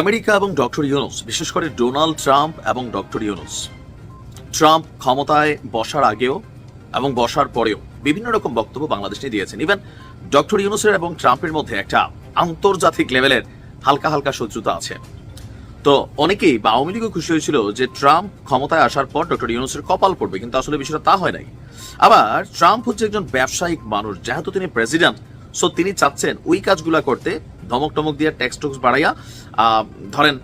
America এবং doctor Yunus, বিশেষ করে ডোনাল্ড ট্রাম্প এবং ডক্টর ইউনুস, ট্রাম্প ক্ষমতায় বসার আগেও এবং বসার পরেও বিভিন্ন রকম বক্তব্য বাংলাদেশ নিয়ে দিয়েছেন। ইভেন ডক্টর ইউনুসের এবং ট্রাম্পের মধ্যে একটা আন্তর্জাতিক লেভেলের হালকা হালকা শত্রুতা আছে। তো অনেকেই বা আওয়ামী লীগও খুশি হয়েছিল যে ট্রাম্প ক্ষমতায় আসার পর ডক্টর ইউনুসের কপাল পড়বে, কিন্তু আসলে বিষয়টা তা হয় নাই। আবার ট্রাম্প হচ্ছে একজন ব্যবসায়িক মানুষ, যেহেতু তিনি প্রেসিডেন্ট সো তিনি চাচ্ছেন ওই কাজগুলা করতে ধমক টমক দিয়ে ট্যাক্স টুক্স বাড়াইয়া ধরেন,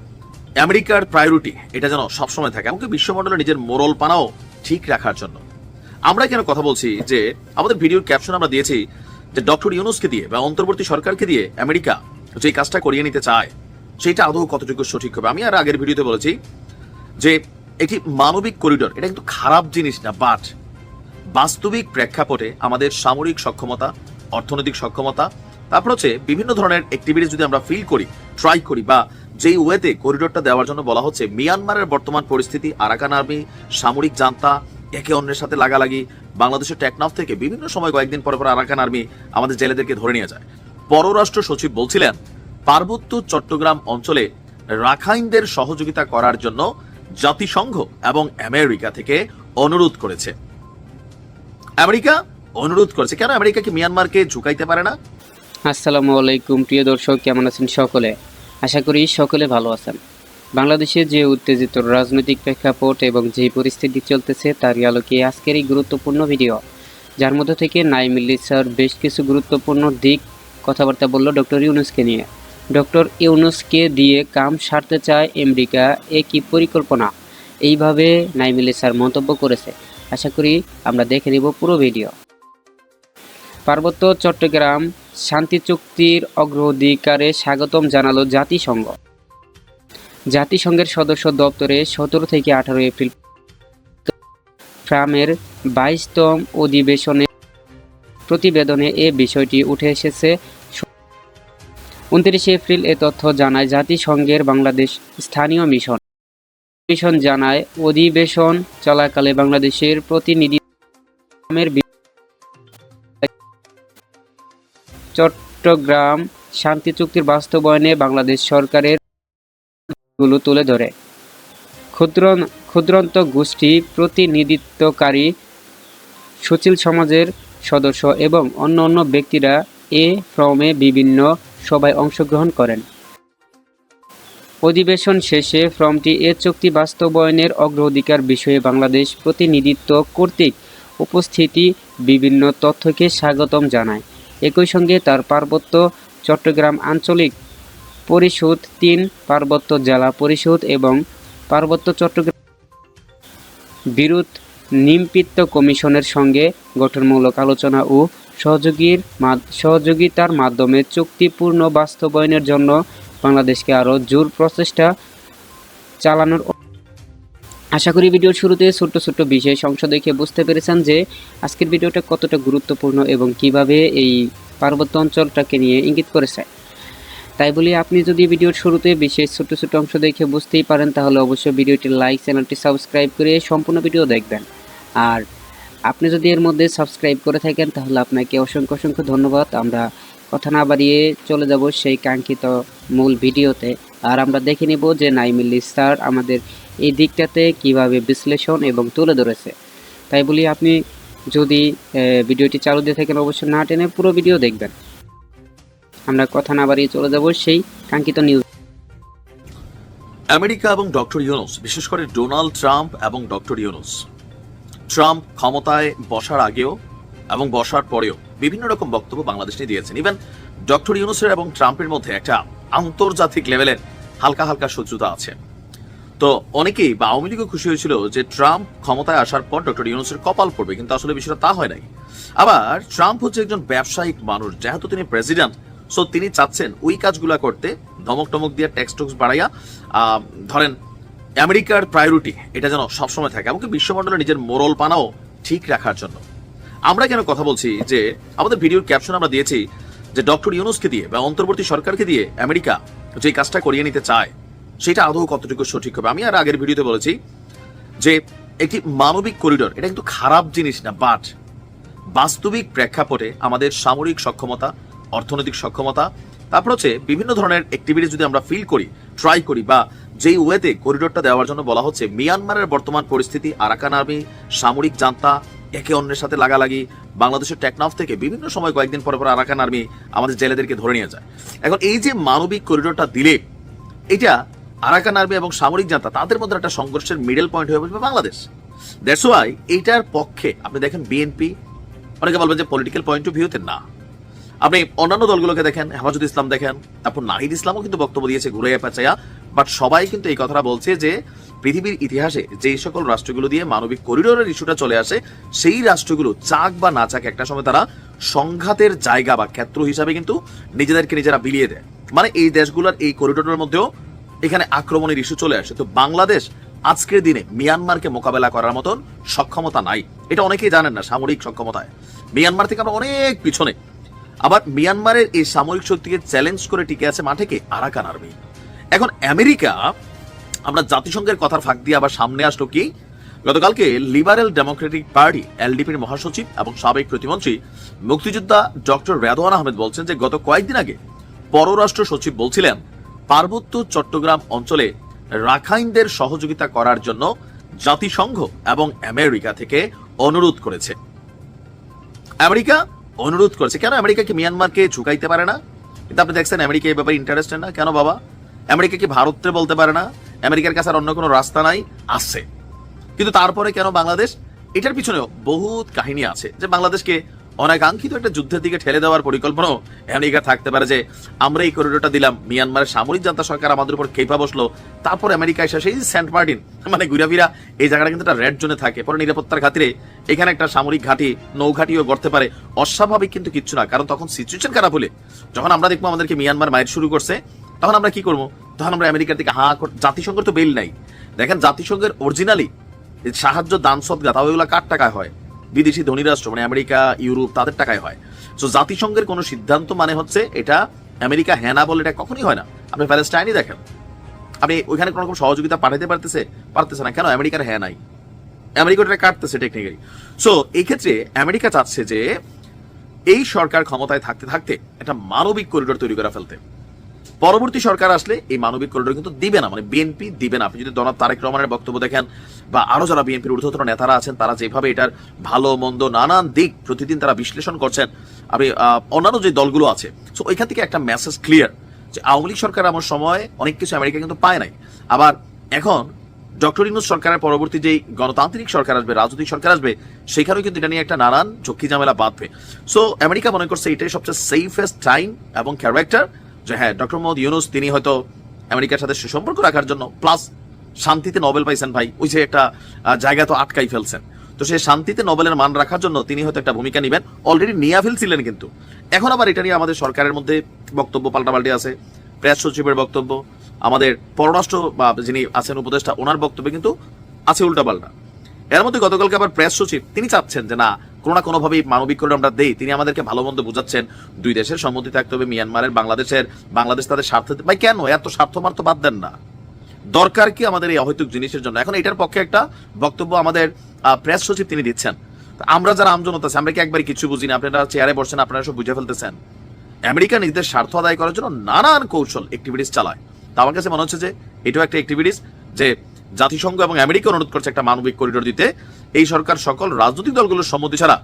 আমেরিকার প্রায়োরিটি এটা যেন সবসময় থাকে এমনকি বিশ্বমণ্ডলে নিজের মোরল পানাও ঠিক রাখার জন্য। আমরা কেন কথা বলছি যে, আমাদের ভিডিওর ক্যাপশন আমরা দিয়েছি যে ডক্টর ইউনুসকে দিয়ে বা অন্তর্বর্তী সরকারকে দিয়ে আমেরিকা যে কাজটা করিয়ে নিতে চায় সেটা আদৌ কতটুকু সঠিক হবে? আমি আর আগের ভিডিওতে বলেছি যে, একটি মানবিক করিডোর এটা কিন্তু খারাপ জিনিস না বাট বাস্তবিক প্রেক্ষাপটে আমাদের সামরিক সক্ষমতা, অর্থনৈতিক সক্ষমতা তারপর হচ্ছে বিভিন্ন ধরনের অ্যাক্টিভিটিস যদি আমরা ফিল করি ট্রাই করি বা যেই ওয়েতে করিডোরটা দেওয়ার জন্য বলা হচ্ছে মিয়ানমারের বর্তমান পরিস্থিতি আরাকান আর্মি সামরিক জান্তা একে অন্যের সাথে লাগালাগি, বাংলাদেশের টেকনাফ থেকে বিভিন্ন সময় কয়েকদিন পর পর আরাকান আর্মি আমাদের জেলেদেরকে ধরে নিয়ে যায়। পররাষ্ট্র সচিব বলছিলেন, পার্বত্য চট্টগ্রাম অঞ্চলে রাখাইনদের সহযোগিতা করার জন্য জাতিসংঘ এবং আমেরিকা থেকে অনুরোধ করেছে। আমেরিকা অনুরোধ করেছে। কেন আমেরিকা কি মিয়ানমারকে ঝুঁকাইতে পারে না? আসসালামু আলাইকুম, প্রিয় দর্শক, কেমন আছেন সকলে? আশা করি সকলে ভালো আছেন। বাংলাদেশে যে উত্তেজিত রাজনৈতিক প্রেক্ষাপট এবং যে পরিস্থিতি চলতেছে, তারই আলোকে আজকের এই গুরুত্বপূর্ণ ভিডিও। যার মধ্যে থেকে নাইমিল্লি স্যার বেশ কিছু গুরুত্বপূর্ণ দিক কথাবার্তা বলল ডক্টর ইউনুসকে নিয়ে। ডক্টর ইউনুসকে দিয়ে কাম সারতে চায় আমেরিকা, এ কি পরিকল্পনা? এইভাবে নাইমিল্লি স্যার মন্তব্য করেছে। আশা করি আমরা দেখে নিব পুরো ভিডিও। পার্বত্য চট্টগ্রাম শান্তি চুক্তির অগ্রাধিকারে স্বাগতম জানালো জাতিসংঘ। জাতিসংঘের সদস্য দপ্তরে সতেরো থেকে আঠারো এপ্রিল ফ্রামের বাইশতম অধিবেশনে প্রতিবেদনে এ বিষয়টি উঠে এসেছে। উনত্রিশে এপ্রিল এ তথ্য জানায় জাতিসংঘের বাংলাদেশ স্থানীয় মিশন। মিশন জানায়, অধিবেশন চলাকালে বাংলাদেশের প্রতিনিধি চট্টগ্রাম শান্তি চুক্তির বাস্তবায়নে বাংলাদেশ সরকারেরগুলো তুলে ধরে। ক্ষুদ্র ক্ষুদ্রন্ত গোষ্ঠী, প্রতিনিধিত্বকারী সুচিল সমাজের সদস্য এবং অন্য অন্য ব্যক্তিরা এ ফর্মে বিভিন্ন সভায় অংশগ্রহণ করেন। অধিবেশন শেষে ফর্মটি এ চুক্তি বাস্তবায়নের অগ্রাধিকার বিষয়ে বাংলাদেশ প্রতিনিধিত্ব কর্তৃক উপস্থিতি বিভিন্ন তথ্যকে স্বাগতম জানায়। একই সঙ্গে তার পার্বত্য চট্টগ্রাম আঞ্চলিক পরিষদ তিন, পার্বত্য জেলা পরিষদ এবং পার্বত্য চট্টগ্রাম বিরোধ নিম্পিত কমিশনের সঙ্গে গঠনমূলক আলোচনা ও সহযোগীর সহযোগিতার মাধ্যমে চুক্তিপূর্ণ বাস্তবায়নের জন্য বাংলাদেশকে আরও জোর প্রচেষ্টা চালানোর আশা করি ভিডিওর শুরুতে ছোট্ট ছোট্ট বিশেষ অংশ দেখে বুঝতে পেরেছেন যে আজকের ভিডিওটা কতটা গুরুত্বপূর্ণ এবং কীভাবে এই পার্বত্য অঞ্চলটাকে নিয়ে ইঙ্গিত করেছে। তাই বলি, আপনি যদি ভিডিওর শুরুতে বিশেষ ছোট ছোট অংশ দেখে বুঝতেই পারেন, তাহলে অবশ্যই ভিডিওটি লাইক, চ্যানেলটি সাবস্ক্রাইব করে সম্পূর্ণ ভিডিও দেখবেন। আর আপনি যদি এর মধ্যে সাবস্ক্রাইব করে থাকেন, তাহলে আপনাকে অসংখ্য অসংখ্য ধন্যবাদ। আমরা কথা না বাড়িয়ে চলে যাব সেই কাঙ্ক্ষিত মূল ভিডিওতে। আর আমরা দেখে নিব যে নাইমিল্লি স্যার আমাদের এই দিকটাতে কীভাবে বিশ্লেষণ এবং তুলে ধরেছে। তাই বলি আপনি যদি ভিডিওটি চালু দিয়ে থাকেন অবশ্যই না টেনে পুরো ভিডিও দেখবেন। আমরা কথা না বাড়িয়ে চলে যাব সেই কাঙ্ক্ষিত নিউজ আমেরিকা এবং ডক্টর ইউনুস, বিশেষ করে ডোনাল্ড ট্রাম্প এবং ডক্টর ইউনুস। ট্রাম্প ক্ষমতায় বসার আগেও এবং বসার পরেও বিভিন্ন রকম বক্তব্য বাংলাদেশ নিয়ে দিয়েছেন। ইভেন ডক্টর ইউনুসের এবং ট্রাম্পের মধ্যে একটা আন্তর্জাতিক লেভেলের হালকা হালকা শত্রুতা আছে। তো অনেকেই বা আওয়ামী লীগও খুশি হয়েছিল যে ট্রাম্প ক্ষমতায় আসার পর ডক্টর ইউনুসের কপাল পড়বে, কিন্তু আসলে বিষয়টা তা হয় নাই। আবার ট্রাম্প হচ্ছে একজন ব্যবসায়িক মানুষ, যেহেতু তিনি প্রেসিডেন্ট, সো তিনি চাচ্ছেন ওই কাজগুলো করতে, ধমক টমক দিয়ে ট্যাক্স টুক্স বাড়াইয়া ধরেন, আমেরিকার প্রায়োরিটি এটা যেন সবসময় থাকে, এমনকি বিশ্বমণ্ডলে নিজের মোরল পানাও ঠিক রাখার জন্য। আমরা কেন কথা বলছি যে, আমাদের ভিডিওর ক্যাপশন আমরা দিয়েছি যে ডক্টর ইউনুসকে দিয়ে বা অন্তর্বর্তী সরকারকে দিয়ে আমেরিকা যে কাজটা করিয়ে নিতে চায়, সেটা আদৌ কতটুকু সঠিক হবে? আমি আর আগের ভিডিওতে বলেছি যে একটি মানবিক করিডোর, এটা কিন্তু খারাপ জিনিস না বাট বাস্তবিক প্রেক্ষাপটে আমাদের সামরিক সক্ষমতা, অর্থনৈতিক সক্ষমতা, তারপর হচ্ছে বিভিন্ন ধরনের অ্যাক্টিভিটি যদি আমরা ফিল করি ট্রাই করি, বা যেই ওয়েতে করিডোরটা দেওয়ার জন্য বলা হচ্ছে, মিয়ানমারের বর্তমান পরিস্থিতি, আরাকান আর্মি, সামরিক জান্তা একে অন্যের সাথে লাগালাগি, বাংলাদেশের টেকনাফ থেকে বিভিন্ন সময় কয়েকদিন পরে পরে আরাকান আর্মি আমাদের জেলেদেরকে ধরে নিয়ে যায়। এখন এই যে মানবিক করিডোরটা দিলে, এটা আরাকান আর্মি এবং সামরিক জান্তা তাদের মধ্যে একটা সংঘর্ষের মিডল পয়েন্ট হয়ে বসবে বাংলাদেশ। দ্যাটস ওয়াই এইটার পক্ষে, আপনি দেখেন বিএনপি অনেকে বলবেন যে পলিটিক্যাল পয়েন্ট অফ ভিউতে না। আপনি অন্যান্য দলগুলোকে দেখেন, হেফাজত ইসলাম দেখেন, তারপর নাহিদ ইসলামও কিন্তু বক্তব্য দিয়েছে ঘুরে পেঁচাইয়া বাট সবাই কিন্তু এই কথাটা বলছে যে পৃথিবীর ইতিহাসে যেই সকল রাষ্ট্রগুলো দিয়ে মানবিক করিডোরের ইস্যুটা চলে আসে, সেই রাষ্ট্রগুলো চাক বা না চাক একটা সময় তারা সংঘাতের জায়গা বা ক্ষেত্র হিসাবে কিন্তু নিজেদেরকে নিজেরা বিলিয়ে দেয়। মানে এই দেশগুলোর এই করিডোরের মধ্যেও এখানে আক্রমণের ইস্যু চলে আসে। তো বাংলাদেশ আজকের দিনে মিয়ানমারকে মোকাবেলা করার মতন সক্ষমতা নাই। এটা অনেকেই জানেন না সামরিক সক্ষমতায়। মিয়ানমার থেকে আমরা অনেক পিছনে। আবার মিয়ানমারের এই সামরিক শক্তিকে চ্যালেঞ্জ করে টিকে আছে মাঠে কে? আরাকান আর্মি এখন আমেরিকা আমরা জাতিসংঘের কথার ফাঁক দিয়ে আবার সামনে আসলো কি? গতকালকে লিবারেল ডেমোক্রেটিক পার্টি, এলডিপির মহাসচিব এবং সাবেক প্রতিমন্ত্রী, মুক্তিযোদ্ধা ডক্টর রেদওয়ান আহমেদ বলছেন যে গত কয়েকদিন আগে পররাষ্ট্র সচিব বলছিলেন, পার্বত্য চট্টগ্রাম অঞ্চলে রাখাইনদের সহযোগিতা করার জন্য জাতিসংঘ এবং আমেরিকা থেকে অনুরোধ করেছে। আমেরিকা অনুরোধ করেছে। কেন আমেরিকা কি মিয়ানমারকে ঝুঁকাইতে পারে না? কিন্তু আপনি দেখছেন আমেরিকা এই ব্যাপারে ইন্টারেস্টেড না। কেন বাবা? আমেরিকা কি ভারতকে বলতে পারে না? আমেরিকার কাছে আর অন্য কোনো রাস্তা নাই, আছে। কিন্তু তারপরে কেন বাংলাদেশ? এটার পিছনেও বহুত কাহিনী আছে, যে বাংলাদেশকে অনাকাঙ্ক্ষিত একটা যুদ্ধের দিকে ঠেলে দেওয়ার পরিকল্পনাও আমেরিকা থাকতে পারে, যে আমরা এই করিডোরটা দিলাম, মিয়ানমারের সামরিক জান্তা সরকার আমাদের উপর খেপা বসল, তারপর আমেরিকা এসে সেই সেন্ট মার্টিন মানে ঘুরাফিরা, এই জায়গাটা কিন্তু একটা রেড জোনে থাকে। পরে নিরাপত্তার খাতিরে এখানে একটা সামরিক ঘাঁটি, নৌঘাটিও গড়তে পারে। অস্বাভাবিক কিন্তু কিচ্ছু না, কারণ তখন সিচুয়েশন খারাপ হলে, যখন আমরা দেখব আমাদেরকে মিয়ানমার মায়ের শুরু করছে তখন আমরা কি করব? তখন আমরা আমেরিকার দিকে হা জাতিসংঘের তো বেল নাই। দেখেন জাতিসংঘের অরিজিনালি সাহায্য, দান সদগা তাও এগুলো কার টাকায় হয়? বিদেশি ধনী রাষ্ট্র মানে আমেরিকা, ইউরোপ, তাদের টাকায় হয়। তো জাতিসংঘের কোনো সিদ্ধান্ত মানে হচ্ছে এটা আমেরিকা হ্যাঁ না বলে এটা কখনই হয় না। আপনি প্যালেস্টাইনই দেখেন। আপনি ওইখানে কোনো রকম সহযোগিতা পাঠাতে পারতেছে? পারতেছে না। কেন? আমেরিকার হ্যাঁ নাই। আমেরিকা ওটা কাটতেছে টেকনিক্যালি সো এই ক্ষেত্রে আমেরিকা চাচ্ছে যে এই সরকার ক্ষমতায় থাকতে থাকতে একটা মানবিক করিডোর তৈরি করে ফেলতে। পরবর্তী সরকার আসলে এই মানবিক করিডোর কিন্তু দিবে না। মানে বিএনপি দিবে না। আপনি যদি জনাব তারেক রহমানের বক্তব্য দেখেন বা আরও যারা বিএনপির ঊর্ধ্বতন নেতারা আছেন, তারা যেভাবে এটার ভালো, মন্দ, নানান দিক প্রতিদিন তারা বিশ্লেষণ করছেন, আপনি অন্যান্য যে দলগুলো আছে সো ওইখান থেকে একটা মেসেজ ক্লিয়ার যে আওয়ামী লীগ সরকার আমার সময় অনেক কিছু আমেরিকা কিন্তু পায় নাই। আবার এখন ডক্টর ইনুস সরকারের পরবর্তী যেই গণতান্ত্রিক সরকার আসবে, রাজনৈতিক সরকার আসবে, সেখানেও কিন্তু এটা নিয়ে একটা নানান চক্ষি ঝামেলা বাঁধবে। সো আমেরিকা মনে করছে এটাই সবচেয়ে সেফেস্ট টাইম এবং ক্যারেক্টার যে হ্যাঁ ডক্টর মোহাম্মদ ইউনুস, তিনি হয়তো আমেরিকার সাথে সুসম্পর্ক রাখার জন্য প্লাস শান্তিতে নোবেল পাইছেন ভাই। ওই যে একটা জায়গা তো আটকাই ফেলছেন। তো সেই শান্তিতে নোবেলের মান রাখার জন্য তিনি হয়তো একটা ভূমিকা নেবেন। অলরেডি নিয়ে ফেলছিলেন কিন্তু। এখন আবার এটা নিয়ে আমাদের সরকারের মধ্যে বক্তব্য পাল্টাপাল্টি আছে। প্রেস সচিবের বক্তব্য, আমাদের পররাষ্ট্র বা যিনি আছেন উপদেষ্টা, ওনার বক্তব্য কিন্তু আছে উল্টাপাল্টা। এর মধ্যে গতকালকে আবার প্রেস সচিব, তিনি চাচ্ছেন যে না কোনো না কোনোভাবেই মানবিক করে আমরা দেই। তিনি আমাদেরকে ভালো মন্দ বোঝাচ্ছেন। দুই দেশের সম্মতি থাকতে হবে, মিয়ানমারের, বাংলাদেশের। বাংলাদেশ তাদের স্বার্থ ভাই কেন? এত স্বার্থমার্থ বাদ দেন না। দরকার কি আমাদের এই অহৈতুক জিনিসের জন্য? এখন এটার পক্ষে একটা বক্তব্য আমাদের প্রেস সচিব তিনি দিচ্ছেন। আমরা যারা আমজনতা আছি, আমরা কি একবার কিছু বুঝি না? আপনারা চেয়ারে বসছেন, আপনারা সব বুঝে ফেলতেছেন। আমেরিকা নিজেদের স্বার্থ আদায় করার জন্য নানান কৌশল অ্যাক্টিভিটিস চালায়। তা আমার কাছে মনে হচ্ছে যে, এটাও একটা অ্যাক্টিভিটিস যে জাতিসংঘ এবং আমেরিকা অনুরোধ করছে একটা মানবিক করিডোর দিতে। এই সরকার সকল রাজনৈতিক দলগুলোর সম্মতি ছাড়া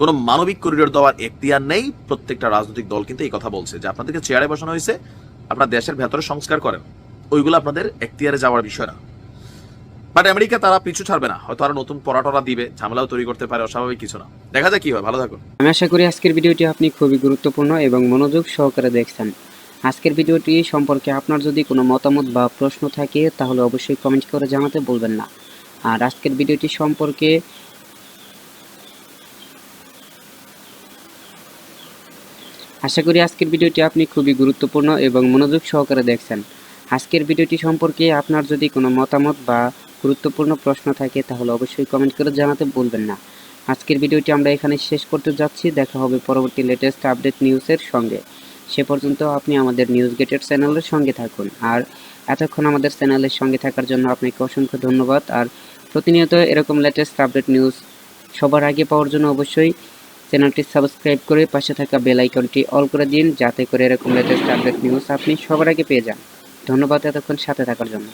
কোনো মানবিক করিডোর দেওয়ার এখতিয়ার নেই। প্রত্যেকটা রাজনৈতিক দল কিন্তু এই কথা বলছে যে আপনাদেরকে চেয়ারে বসানো হয়েছে, আপনার দেশের ভেতরে সংস্কার করেন। ওইগুলো আপনাদের এখতিয়ারে যাওয়ার বিষয় না। বাট আমেরিকা তারা পিছু ছাড়বে না। হয়তো আরও নতুন পরাটরা দিবে, ঝামেলাও তৈরি করতে পারে, অস্বাভাবিক কিছু না। দেখা যাক কি হয়, ভালো থাকুন। আমি আশা করি আজকের ভিডিওটি আপনি খুবই গুরুত্বপূর্ণ এবং মনোযোগ সহকারে দেখছেন। আজকের ভিডিওটি সম্পর্কে আপনার যদি কোনো মতামত বা প্রশ্ন থাকে, তাহলে অবশ্যই কমেন্ট করে জানাতে বলবেন না। আর আজকের ভিডিওটি সম্পর্কে আশা করি আজকের ভিডিওটি আপনি খুবই গুরুত্বপূর্ণ এবং মনোযোগ সহকারে দেখছেন। আজকের ভিডিওটি সম্পর্কে আপনার যদি কোনো মতামত বা গুরুত্বপূর্ণ প্রশ্ন থাকে, তাহলে অবশ্যই কমেন্ট করে জানাতে বলবেন না। আজকের ভিডিওটি আমরা এখানে শেষ করতে যাচ্ছি। দেখা হবে পরবর্তী লেটেস্ট আপডেট নিউজের সঙ্গে। সে পর্যন্ত আপনি আমাদের নিউজ গেটের চ্যানেলের সঙ্গে থাকুন। আর এতক্ষণ আমাদের চ্যানেলের সঙ্গে থাকার জন্য আপনাকে অসংখ্য ধন্যবাদ। আর প্রতিনিয়ত এরকম লেটেস্ট আপডেট নিউজ সবার আগে পাওয়ার জন্য অবশ্যই চ্যানেলটি সাবস্ক্রাইব করে পাশে থাকা বেল আইকনটি অল করে দিন, যাতে করে এরকম লেটেস্ট আপডেট নিউজ আপনি সবার আগে পেয়ে যান। ধন্যবাদ এতক্ষণ সাথে থাকার জন্য।